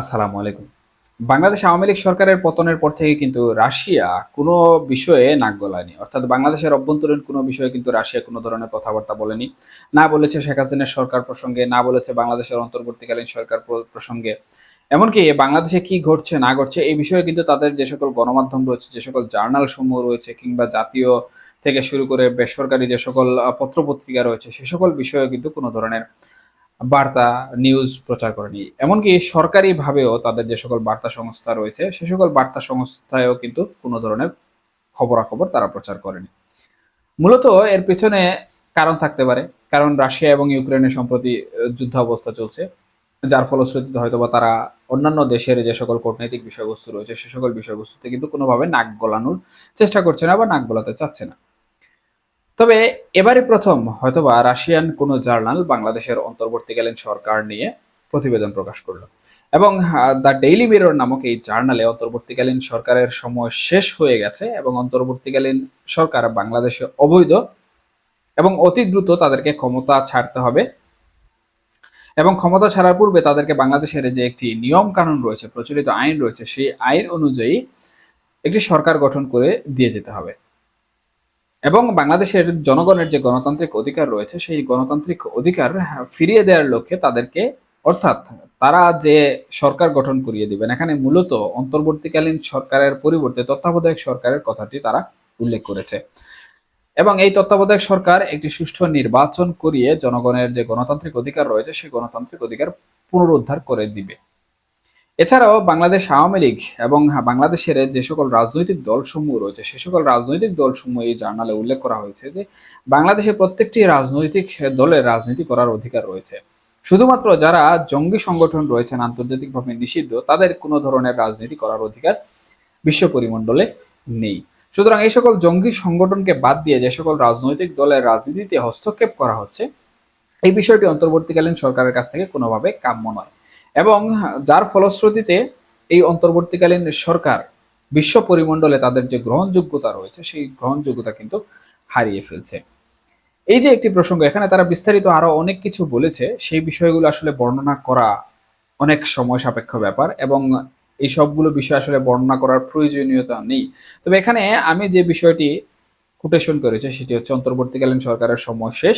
আসসালামু আলাইকুম। বাংলাদেশ আওয়ামী লীগ সরকারের পতনের পর থেকে কিন্তু রাশিয়া কোনো বিষয়ে নাক গলায়নি। অর্থাৎ বাংলাদেশের অভ্যন্তরীণ কোনো বিষয়ে কিন্তু রাশিয়া কোনো ধরনের কথাবার্তা বলেনি। না বলেছে শেখ হাসিনার সরকার প্রসঙ্গে, না বলেছে বাংলাদেশের অন্তর্বর্তীকালীন সরকার প্রসঙ্গে। এমনকি বাংলাদেশে কি ঘটছে, না ঘটছে, এই বিষয়ে কিন্তু তাদের যে সকল গণমাধ্যম রয়েছে, যে সকল জার্নাল সমূহ রয়েছে, কিংবা জাতীয় থেকে শুরু করে বেসরকারি যে সকল পত্রপত্রিকা রয়েছে, সে সকল বিষয়ে কিন্তু কোনো ধরনের বার্তা নিউজ প্রচার করেনি। এমনকি সরকারিভাবেও তাদের যে সকল বার্তা সংস্থা রয়েছে সে সকল বার্তা সংস্থায়ও কিন্তু কোনো ধরনের খবরাখবর তারা প্রচার করেনি। মূলত এর পেছনে কারণ থাকতে পারে। কারণ রাশিয়া এবং ইউক্রেনের সম্প্রতি আহ, যুদ্ধাবস্থা চলছে। যার ফলশ্রুতিতে হয়তোবা তারা অন্যান্য দেশের যে সকল কূটনৈতিক বিষয়বস্তু রয়েছে সে সকল বিষয়বস্তুতে কিন্তু কোনোভাবে নাক গলানোর চেষ্টা করছে না বা নাক গলাতে চাচ্ছে না। তবে এবারে প্রথম হয়তোবা রাশিয়ান কোনো জার্নাল বাংলাদেশের অন্তর্বর্তীকালীন সরকার নিয়ে প্রতিবেদন প্রকাশ করল। এবং দ্য ডেইলি মিরর নামক এই জার্নালে অন্তর্বর্তীকালীন সরকারের সময় শেষ হয়ে গেছে এবং অন্তর্বর্তীকালীন সরকার বাংলাদেশে অবৈধ এবং অতি দ্রুত তাদেরকে ক্ষমতা ছাড়তে হবে। এবং ক্ষমতা ছাড়ার পূর্বে তাদেরকে বাংলাদেশের যে একটি নিয়ম কানুন রয়েছে, প্রচলিত আইন রয়েছে, সেই আইন অনুযায়ী একটি সরকার গঠন করে দিয়ে যেতে হবে। এবং বাংলাদেশের জনগণের যে গণতান্ত্রিক অধিকার রয়েছে, সেই গণতান্ত্রিক অধিকার ফিরিয়ে দেওয়ার লক্ষ্যে তাদেরকে, অর্থাৎ তারা যে সরকার গঠন করিয়ে দিবেন, এখানে মূলত অন্তর্বর্তীকালীন সরকারের পরিবর্তে তত্ত্বাবধায়ক সরকারের কথাটি তারা উল্লেখ করেছে। এবং এই তত্ত্বাবধায়ক সরকার একটি সুষ্ঠু নির্বাচন করিয়ে জনগণের যে গণতান্ত্রিক অধিকার রয়েছে, সেই গণতান্ত্রিক অধিকার পুনরুদ্ধার করে দিবে। এছাড়াও বাংলাদেশ আওয়ামী লীগ এবং বাংলাদেশের যে সকল রাজনৈতিক দলসমূহ রয়েছে, সে সকল রাজনৈতিক দলসমূহ এই জার্নালে উল্লেখ করা হয়েছে যে বাংলাদেশে প্রত্যেকটি রাজনৈতিক দলের রাজনীতি করার অধিকার রয়েছে। শুধুমাত্র যারা জঙ্গি সংগঠন রয়েছেন, আন্তর্জাতিকভাবে নিষিদ্ধ, তাদের কোনো ধরনের রাজনীতি করার অধিকার বিশ্ব পরিমণ্ডলে নেই। সুতরাং এই সকল জঙ্গি সংগঠনকে বাদ দিয়ে যে সকল রাজনৈতিক দলের রাজনীতিতে হস্তক্ষেপ করা হচ্ছে, এই বিষয়টি অন্তর্বর্তীকালীন সরকারের কাছ থেকে কোনোভাবে কাম্য নয়। এবং যার ফলশ্রুতিতে এই অন্তর্বর্তীকালীন সরকার বিশ্ব পরিমণ্ডলে তাদের যে গ্রহণযোগ্যতা রয়েছে, সেই গ্রহণযোগ্যতা কিন্তু হারিয়ে ফেলছে। এই যে একটি প্রসঙ্গ, এখানে তারা বিস্তারিত আরও অনেক কিছু বলেছে। সেই বিষয়গুলো আসলে বর্ণনা করা অনেক সময় সাপেক্ষ ব্যাপার এবং এই সবগুলো বিষয় আসলে বর্ণনা করার প্রয়োজনীয়তা নেই। তবে এখানে আমি যে বিষয়টি কোটেশন করেছি, সেটি হচ্ছে অন্তর্বর্তীকালীন সরকারের সময় শেষ।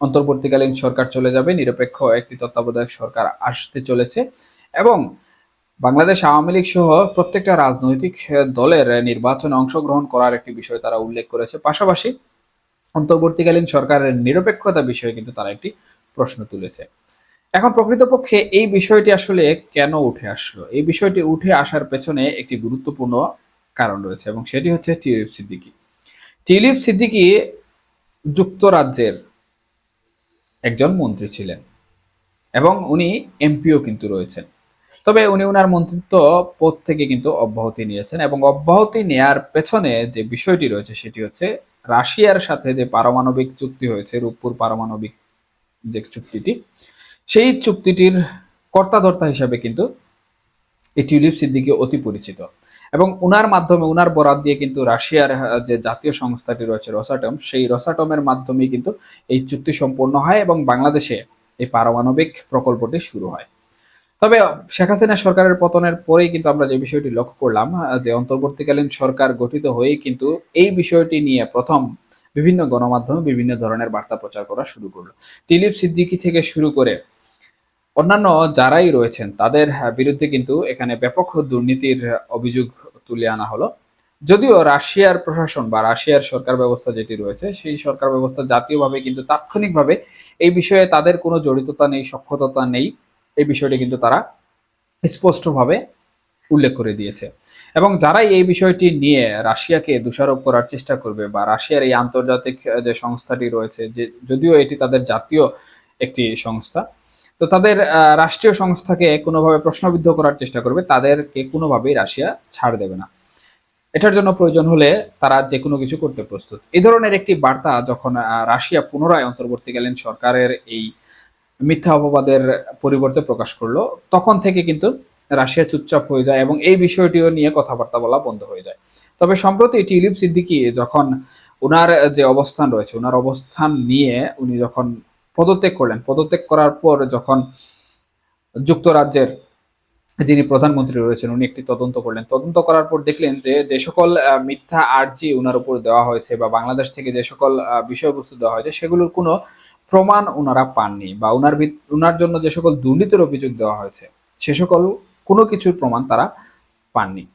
অন্তর্বর্তীকালীন সরকার চলে যাবে, নিরপেক্ষ একটি তত্ত্বাবধায়ক সরকার আসতে চলেছে এবং বাংলাদেশ আওয়ামী লীগ সহ প্রত্যেকটা রাজনৈতিক দলের নির্বাচনে অংশগ্রহণ করার একটি বিষয় তারা উল্লেখ করেছে। পাশাপাশি অন্তর্বর্তীকালীন সরকারের নিরপেক্ষতা বিষয়ে কিন্তু তারা একটি প্রশ্ন তুলেছে। এখন প্রকৃতপক্ষে এই বিষয়টি আসলে কেন উঠে আসলো? এই বিষয়টি উঠে আসার পেছনে একটি গুরুত্বপূর্ণ কারণ রয়েছে এবং সেটি হচ্ছে টিউলিপ সিদ্দিকি। টিউলিপ সিদ্দিকি যুক্তরাজ্যের একজন মন্ত্রী ছিলেন। এবং উনি এমপিও কিন্তু রয়েছেন। তবে উনি উনার মন্ত্রিত্ব পদ থেকে কিন্তু অব্যাহতি নিয়েছেন এবং অব্যাহতি নেয়ার পেছনে যে বিষয়টি রয়েছে সেটি হচ্ছে রাশিয়ার সাথে যে পারমাণবিক চুক্তি হয়েছে, রূপপুর পারমাণবিক যে চুক্তিটি, সেই চুক্তিটির কর্তাধর্তা হিসাবে কিন্তু এই টিউলিপ সিদ্দিকি অতি পরিচিত। এবং উনার মাধ্যমে, উনার বরাদ দিয়ে কিন্তু রাশিয়ার যে জাতীয় সংস্থাটি রয়েছে রসাটম, সেই রসাটমের মাধ্যমে কিন্তু এই চুক্তি সম্পন্ন হয় এবং বাংলাদেশে এই পারমাণবিক প্রকল্পটি শুরু হয়। তবে শেখ হাসিনা সরকারের পতনের পরেই কিন্তু আমরা যে বিষয়টি লক্ষ্য করলাম যে অন্তর্বর্তীকালীন সরকার গঠিত হয়েই কিন্তু এই বিষয়টি নিয়ে প্রথম বিভিন্ন গণমাধ্যমে বিভিন্ন ধরনের বার্তা প্রচার করা শুরু করল। টিলিপ সিদ্দিকি থেকে শুরু করে অন্যান্য যারাই রয়েছেন, তাদের বিরুদ্ধে কিন্তু এখানে ব্যাপক দুর্নীতির অভিযোগ তুলে আনা হলো। যদিও রাশিয়ার প্রশাসন বা রাশিয়ার সরকার ব্যবস্থা যেটি রয়েছে, সেই সরকার ব্যবস্থা জাতীয়ভাবে কিন্তু তাৎক্ষণিকভাবে এই বিষয়ে তাদের কোনো জড়িততা নেই সক্ষমতা নেই, এই বিষয়টি কিন্তু তারা স্পষ্টভাবে উল্লেখ করে দিয়েছে। এবং যারাই এই বিষয়টি নিয়ে রাশিয়াকে দোষারোপ করার চেষ্টা করবে বা রাশিয়ার এই আন্তর্জাতিক যে সংস্থাটি রয়েছে, যে, যদিও এটি তাদের জাতীয় একটি সংস্থা তো তাদের রাষ্ট্রীয় সংস্থাকে কোনোভাবে প্রশ্নবিদ্ধ করার চেষ্টা করবে, তাদেরকে কোনোভাবেই রাশিয়া ছাড় দেবে না। এটার জন্য প্রয়োজন হলে তারা যে কোনো কিছু করতে প্রস্তুত। এই ধরনের একটি বার্তা যখন রাশিয়া পুনরায় অন্তর্বর্তীকালীন সরকারের এই মিথ্যা অপবাদের পরিবর্তে প্রকাশ করল, তখন থেকে কিন্তু রাশিয়া চুপচাপ হয়ে যায় এবং এই বিষয়টিও নিয়ে কথাবার্তা বলা বন্ধ হয়ে যায়। তবে সম্প্রতি টিউলিপ সিদ্দিকি যখন ওনার যে অবস্থান রয়েছে ওনার অবস্থান নিয়ে উনি যখন পদত্যাগ করলেন। পদত্যাগ করার পর যখন যুক্তরাজ্যের যিনি প্রধানমন্ত্রী রয়েছেন, উনি একটি তদন্ত করলেন। তদন্ত করার পর দেখলেন যে যে সকল মিথ্যা আর্জি উনার উপর দেওয়া হয়েছে বা বাংলাদেশ থেকে যে সকল বিষয়বস্তু দেওয়া হয়েছে, সেগুলোর কোনো প্রমাণ ওনারা পাননি বা উনার ভিত- উনার জন্য যে সকল দুর্নীতির অভিযোগ দেওয়া হয়েছে, সে সকল কোনো কিছুর প্রমাণ তারা পাননি।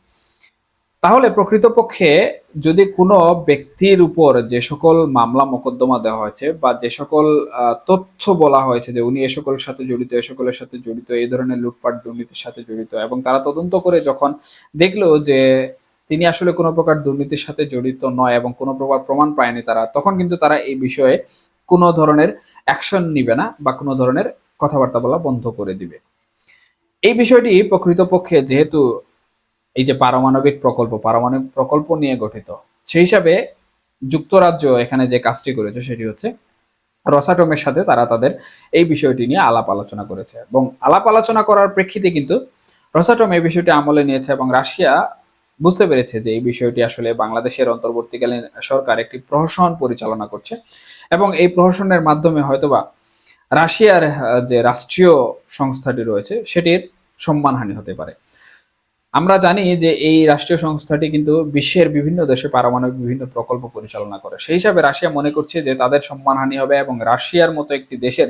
তাহলে প্রকৃতপক্ষে যদি কোনো ব্যক্তির উপর যে সকল মামলা মোকদ্দমা দেওয়া হয়েছে বা যে সকল তথ্য বলা হয়েছে যে উনি এ সকলের সাথে জড়িত, এ সকলের সাথে জড়িত, এই ধরনের লুটপাট, দুর্নীতির সাথে জড়িত এবং তারা তদন্ত করে যখন দেখল যে তিনি আসলে কোনো প্রকার দুর্নীতির সাথে জড়িত নয় এবং কোনো প্রকার প্রমাণ পায়নি তারা, তখন কিন্তু তারা এই বিষয়ে কোনো ধরনের অ্যাকশন নিবে না বা কোনো ধরনের কথাবার্তা বলা বন্ধ করে দিবে। এই বিষয়টি প্রকৃতপক্ষে যেহেতু এই যে পারমাণবিক প্রকল্প পারমাণবিক প্রকল্প নিয়ে গঠিত। সেই হিসাবে যুক্তরাজ্য এখানে যে কাজটি করেছে সেটি হচ্ছে রসাটমের সাথে তারা তাদের এই বিষয়টি নিয়ে আলাপ আলোচনা করেছে। এবং আলাপ আলোচনা করার প্রেক্ষিতে কিন্তু রসাটম এই বিষয়টি আমলে নিয়েছে এবং রাশিয়া বুঝতে পেরেছে যে এই বিষয়টি আসলে বাংলাদেশের অন্তর্বর্তীকালীন সরকার একটি প্রহসন পরিচালনা করছে এবং এই প্রহসনের মাধ্যমে হয়তোবা রাশিয়ার যে রাষ্ট্রীয় সংস্থাটি রয়েছে সেটির সম্মানহানি হতে পারে। আমরা জানি যে এই রাষ্ট্রীয় সংস্থাটি কিন্তু বিশ্বের বিভিন্ন দেশে পারমাণবিক বিভিন্ন প্রকল্প পরিচালনা করে। সেই হিসাবে রাশিয়া মনে করছে যে তাদের সম্মানহানি হবে এবং রাশিয়ার মতো একটি দেশের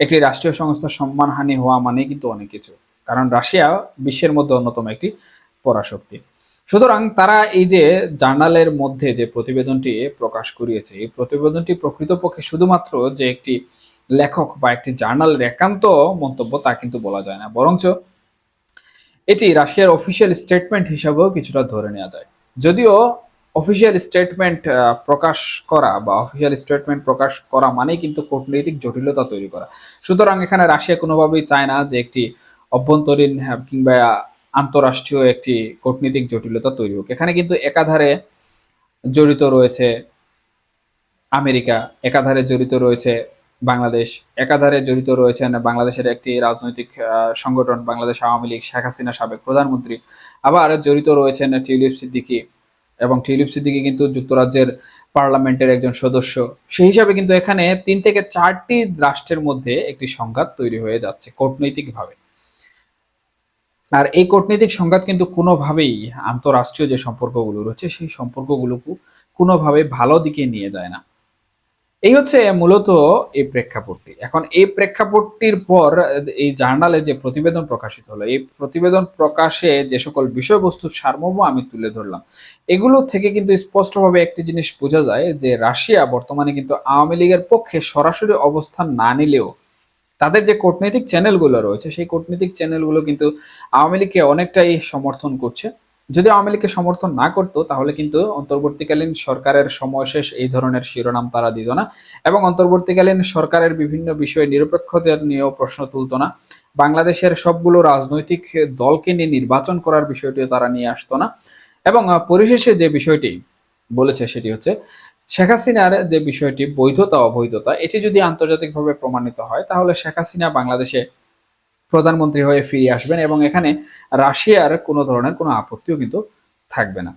একটি রাষ্ট্রীয় সংস্থার সম্মানহানি হওয়া মানে কিন্তু অনেক কিছু। কারণ রাশিয়া বিশ্বের মধ্যে অন্যতম একটি পরাশক্তি। সুতরাং তারা এই যে জার্নালের মধ্যে যে প্রতিবেদনটি প্রকাশ করিয়েছে, এই প্রতিবেদনটি প্রকৃতপক্ষে শুধুমাত্র যে একটি লেখক বা একটি জার্নালের একান্ত মন্তব্য তা কিন্তু বলা যায় না। বরঞ্চ এটি রাশিয়ার অফিসিয়াল স্টেটমেন্ট হিসাবেও কিছুটা ধরে নেওয়া যায়। যদিও অফিসিয়াল স্টেটমেন্ট প্রকাশ করা বা অফিসিয়াল স্টেটমেন্ট প্রকাশ করা মানেই কিন্তু কূটনৈতিক জটিলতা তৈরি করা। সুতরাং এখানে রাশিয়া কোনোভাবেই চায় না যে একটি অভ্যন্তরীণ কিংবা আন্তরাষ্ট্রীয় একটি কূটনৈতিক জটিলতা তৈরি হোক। এখানে কিন্তু একাধারে জড়িত রয়েছে আমেরিকা, একাধারে জড়িত রয়েছে বাংলাদেশ একাধারে জড়িত রয়েছেন বাংলাদেশের একটি রাজনৈতিক সংগঠন, বাংলাদেশ আওয়ামী লীগ, শেখ হাসিনা সাবেক প্রধানমন্ত্রী। আবার জড়িত রয়েছেন টিউলিপ সিদ্দিকী এবং টিউলিপ সিদ্দিকী কিন্তু যুক্তরাজ্যের পার্লামেন্টের একজন সদস্য। সেই হিসাবে কিন্তু এখানে তিন থেকে চারটি রাষ্ট্রের মধ্যে একটি সংঘাত তৈরি হয়ে যাচ্ছে কূটনৈতিকভাবে। আর এই কূটনৈতিক সংঘাত কিন্তু কোনোভাবেই আন্তঃরাষ্ট্রীয় যে সম্পর্কগুলো রয়েছে, সেই সম্পর্কগুলোকে কোনোভাবে ভালো দিকে নিয়ে যায় না। এই হচ্ছে মূলত এই প্রেক্ষাপটটি। এখন এই প্রেক্ষাপটটির পর এই জার্নালে যে প্রতিবেদন প্রকাশিত হলো, এই প্রতিবেদন প্রকাশে যে সকল বিষয়বস্তুর সারমর্ম আমি তুলে ধরলাম, এগুলো থেকে কিন্তু স্পষ্টভাবে একটি জিনিস বোঝা যায় যে রাশিয়া বর্তমানে কিন্তু আওয়ামী লীগের পক্ষে সরাসরি অবস্থান না নিলেও তাদের যে কূটনৈতিক চ্যানেলগুলো রয়েছে, সেই কূটনৈতিক চ্যানেলগুলো কিন্তু আওয়ামী লীগকে অনেকটাই সমর্থন করছে। যদি আওয়ামী লীগকে সমর্থন না করতো, তাহলে কিন্তু অন্তর্বর্তীকালীন সরকারের সময় শেষ এই ধরনের শিরোনাম তারা দিত না এবং অন্তর্বর্তীকালীন সরকারের বিভিন্ন বিষয়ে নিরপেক্ষতার নিয়েও প্রশ্ন তুলতো না। বাংলাদেশের সবগুলো রাজনৈতিক দলকে নিয়ে নির্বাচন করার বিষয়টিও তারা নিয়ে আসতো না। এবং পরিশেষে যে বিষয়টি বলেছে সেটি হচ্ছে, শেখ হাসিনার যে বিষয়টি বৈধতা অবৈধতা এটি যদি আন্তর্জাতিকভাবে প্রমাণিত হয়, তাহলে শেখ হাসিনা বাংলাদেশে প্রধানমন্ত্রী হয়ে ফিরে আসবেন এবং এখানে রাশিয়ার কোনো ধরনের কোনো আপত্তিও কিন্তু থাকবে না।